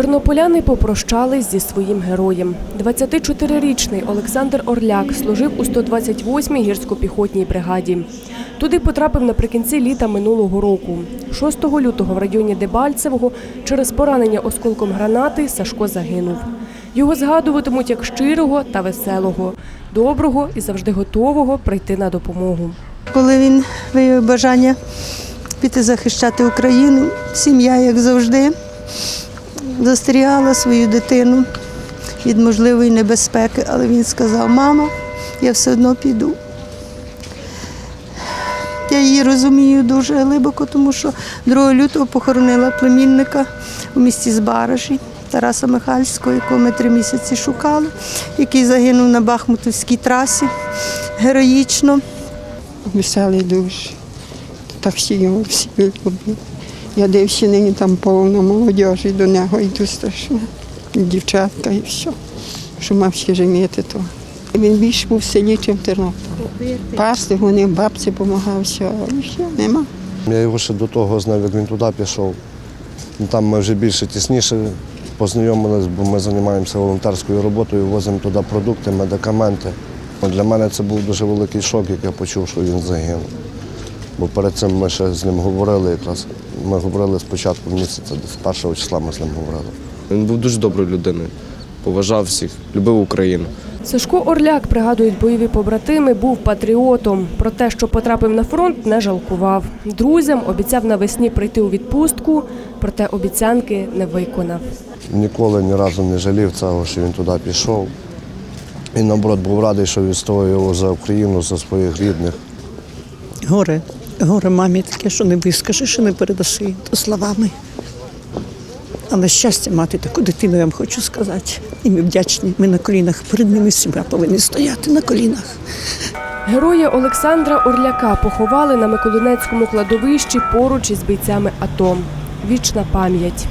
Тернополяни попрощались зі своїм героєм. 24-річний Олександр Орляк служив у 128-й гірсько-піхотній бригаді. Туди потрапив наприкінці літа минулого року. 6 лютого в районі Дебальцевого через поранення осколком гранати Сашко загинув. Його згадуватимуть як щирого та веселого, доброго і завжди готового прийти на допомогу. Коли він виявив бажання піти захищати Україну, сім'я, як завжди, застерігала свою дитину від можливої небезпеки, але він сказав: мама, я все одно піду. Я її розумію дуже глибоко, тому що 2 лютого похоронила племінника у місті Збаражі Тараса Михальського, якого ми три місяці шукали, який загинув на Бахмутівській трасі героїчно. веселий дуже. Так всі його всі люблять. Я дився нині там повно молодіжі до нього йду страшно. Дівчатка і все. Що мав ще женити, то він більше був в селі, ніж в Тернополі. Пасти, вони бабці допомагав, все, все, нема. Я його ще до того знав, як він туди пішов. Там ми вже більше тісніше познайомились, бо ми займаємося волонтерською роботою, возимо туди продукти, медикаменти. Для мене це був дуже великий шок, як я почув, що він загинув. Бо перед цим ми ще з ним говорили якраз. Ми говорили спочатку місяця, десь першого числа ми з ним говорили. Він був дуже доброю людиною, поважав всіх, любив Україну. Сашко Орляк, пригадують бойові побратими, був патріотом. Про те, що потрапив на фронт, не жалкував. Друзям обіцяв навесні прийти у відпустку, проте обіцянки не виконав. Ніколи ні разу не жалів цього, що він туди пішов. І наоборот був радий, що відстоював за Україну, за своїх рідних. Горе, горе мамі таке, що не вискажеш і не передаси словами. Але щастя мати таку дитину, я вам хочу сказати. І ми вдячні. Ми на колінах перед ними сім'я повинні стояти на колінах. Героя Олександра Орляка поховали на Миколинецькому кладовищі поруч із бійцями АТО. Вічна пам'ять.